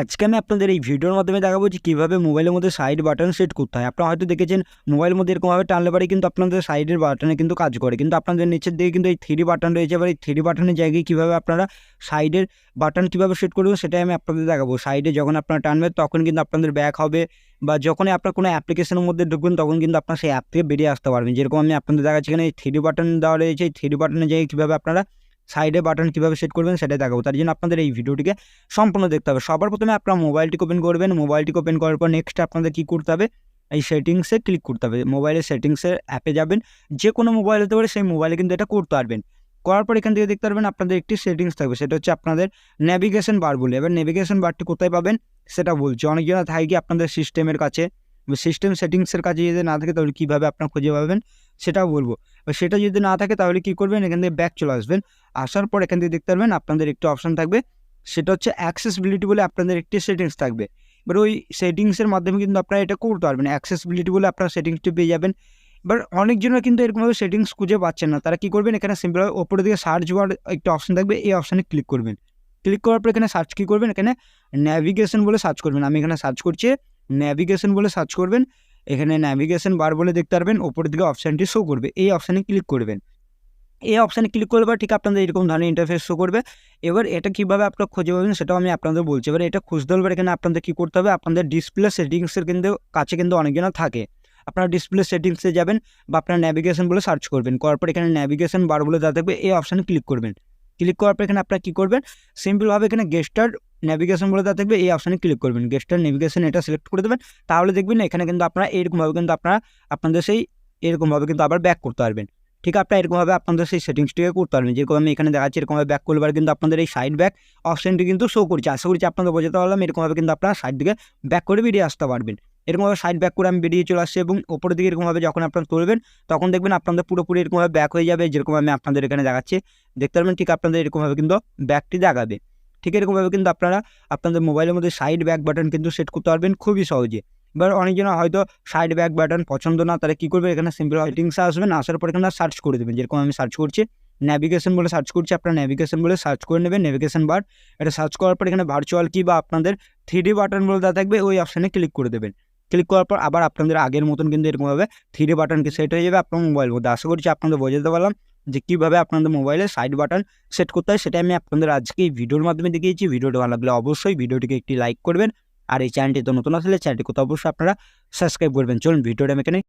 আজকে আমি আপনাদের এই ভিডিওর মাধ্যমে দেখাবো যে কীভাবে মোবাইলের মধ্যে সাইড বাটন সেট করতে হয়। আপনারা হয়তো দেখেছেন, মোবাইলের মধ্যে এরকমভাবে টানলে পারে কিন্তু আপনাদের সাইডের বাটনে কিন্তু কাজ করে। কিন্তু আপনাদের নিচের দিকে কিন্তু এই থ্রি বাটন রয়েছে। এবার এই থ্রি বাটনের জায়গায় কীভাবে আপনারা সাইডের বাটন কীভাবে সেট করবেন সেটাই আমি আপনাদের দেখাবো। সাইডে যখন আপনারা টানবেন, তখন কিন্তু আপনাদের ব্যাক হবে বা যখনই আপনার কোনো অ্যাপ্লিকেশনের মধ্যে ঢুকবেন, তখন কিন্তু আপনার সেই অ্যাপ থেকে বেরিয়ে আসতে পারবেন। যেরকম আমি আপনাদের দেখাচ্ছি এখানে এই থ্রি বাটন দেওয়া রয়েছে। এই থ্রি বাটনের জায়গায় কীভাবে আপনারা সাইডে বাটন কীভাবে সেট করবেন সেটাই দেখাবো। তার জন্য আপনাদের এই ভিডিওটিকে সম্পূর্ণ দেখতে হবে। সবার প্রথমে আপনারা মোবাইলটিকে ওপেন করবেন। মোবাইলটিকে ওপেন করার পর নেক্সট আপনাদের কী করতে হবে? এই সেটিংসে ক্লিক করতে হবে। মোবাইলের সেটিংসের অ্যাপে যাবেন। যে কোনো মোবাইল হতে পারে সেই মোবাইলে কিন্তু এটা করতে পারবেন। করার পর এখান থেকে দেখতে পারবেন আপনাদের একটি সেটিংস থাকবে। সেটা হচ্ছে আপনাদের নেভিগেশন বার বলে। এবার নেভিগেশন বারটি কোথায় পাবেন? সেটা বলছি। অনেকজন থাকে কি আপনাদের সিস্টেমের কাছে। সিস্টেম সেটিংসের কাছে যদি না থাকে তাহলে কীভাবে আপনারা খুঁজে পাবেন? সেটাও বলব। সেটা যদি না থাকে তাহলে কী করবেন? এখান থেকে ব্যাক চলে আসবেন। আসার পর এখান থেকে দেখতে পারবেন আপনাদের একটি অপশান থাকবে। সেটা হচ্ছে অ্যাক্সেসিবিলিটি বলে আপনাদের একটি সেটিংস থাকবে। এবার ওই সেটিংসের মাধ্যমে কিন্তু আপনারা এটা করতে পারবেন। অ্যাক্সেসিবিলিটি বলে আপনারা সেটিংসটি পেয়ে যাবেন। এবার অনেকজনের কিন্তু এরকমভাবে সেটিংস খুঁজে পাচ্ছেন না। তারা কী করবেন? এখানে সিম্পল ওপরের দিকে সার্চ বার একটা অপশান থাকবে। এই অপশানে ক্লিক করবেন। ক্লিক করার পর এখানে সার্চ কী করবেন? এখানে ন্যাভিগেশন বলে সার্চ করবেন। আমি এখানে সার্চ করছি। ন্যাভিগেশন বলে সার্চ করবেন। এখানে ন্যাভিগেশন বার বলে দেখতে পারবেন ওপরের দিকে অপশানটি শো করবে। এই অপশানে ক্লিক করবেন। এই অপশানে ক্লিক করলে ঠিক আপনাদের এরকম ধরনের ইন্টারফেস শো করবে। এবার এটা কীভাবে আপনারা খুঁজে পাবেন সেটাও আমি আপনাদের বলছি। এবার এটা খুঁজতে হলে এখানে আপনাদের কী করতে হবে? আপনাদের ডিসপ্লে সেটিংসের কিন্তু কাছে কিন্তু অনেকজন থাকে। আপনারা ডিসপ্লে সেটিংসে যাবেন বা আপনার ন্যাভিগেশন বলে সার্চ করবেন। করার পর এখানে ন্যাভিগেশন বার বলে যা থাকবে। এই অপশানে ক্লিক করবেন। ক্লিক করার পর এখানে আপনারা কী করবেন? সিম্পলভাবে এখানে গেস্টার নেভিগেশন বলে যা থাকবে এই অপশানে ক্লিক করবেন। গেস্টার নেভিগেশন এটা সিলেক্ট করে দেবেন। তাহলে দেখবেন এখানে কিন্তু আপনারা এরকমভাবে কিন্তু আপনারা আপনাদের সেই এরকমভাবে কিন্তু আবার ব্যাক করতে পারবেন। ঠিক আপনারা এরকমভাবে আপনাদের সেই সেটিংসটিকে করতে পারবেন। যেরকম আমি এখানে দেখাচ্ছি, এরকমভাবে ব্যাক করলে কিন্তু আপনাদের এই সাইড ব্যাক অপশানটি কিন্তু শো করছে। আশা করছি আপনাদের বোঝাতে পারলাম, এরকমভাবে কিন্তু আপনারা সাইড দিকে ব্যাক করে বেরিয়ে আসতে পারবেন। এরকমভাবে সাইড ব্যাক করে আমি বেরিয়ে চলে আসছি এবং ওপরের দিকে এরকমভাবে যখন আপনারা তুলবেন, তখন দেখবেন আপনাদের পুরোপুরি এরকমভাবে ব্যাক হয়ে যাবে, যেরকম আমি আপনাদের এখানে দেখাচ্ছি। দেখতে পারবেন, ঠিক আপনাদের এরকমভাবে কিন্তু ব্যাকটি দেখাবে। ঠিক এরকমভাবে কিন্তু আপনারা আপনাদের মোবাইলের মধ্যে সাইড ব্যাক বাটন কিন্তু সেট করতে পারবেন খুবই সহজে। এবার অনেকজন হয়তো সাইড ব্যাক বাটন পছন্দ না, তারা কী করবে? এখানে সিম্পল সেটিংসে আসবেন, আসার পর এখানে সার্চ করে দেবেন। যেরকম আমি সার্চ করছি ন্যাভিগেশন বলে সার্চ করছি, আপনার ন্যাভিগেশন বলে সার্চ করে নেবেন ন্যাভিগেশন বার এটা সার্চ করার পর এখানে ভার্চুয়াল কি বা আপনাদের থ্রি বাটন বলে দেওয়া থাকবে, ওই অপশানে ক্লিক করে দেবেন। ক্লিক করার পর আবার আপনাদের আগের মতন কিন্তু এরকমভাবে থ্রি বাটনকে সেট হয়ে যাবে আপনার মোবাইল মধ্যে। আশা করছি আপনাদের বোঝাতে পারলাম। যে কীভাবে আপনাদের মোবাইলে সাইড বাটন সেট করতে হয় সেটা আমি আপনাদের আজকে এই ভিডিওর মাধ্যমে দেখিয়েছি। ভিডিওটা ভালো লাগলে অবশ্যই ভিডিওটিকে একটি লাইক করবেন। আর এই চ্যানেলটি তো নতুন আসলে চ্যানেলটি কোথাও অবশ্যই আপনারা সাবস্ক্রাইব করবেন। চলুন ভিডিওটা আমি এখানে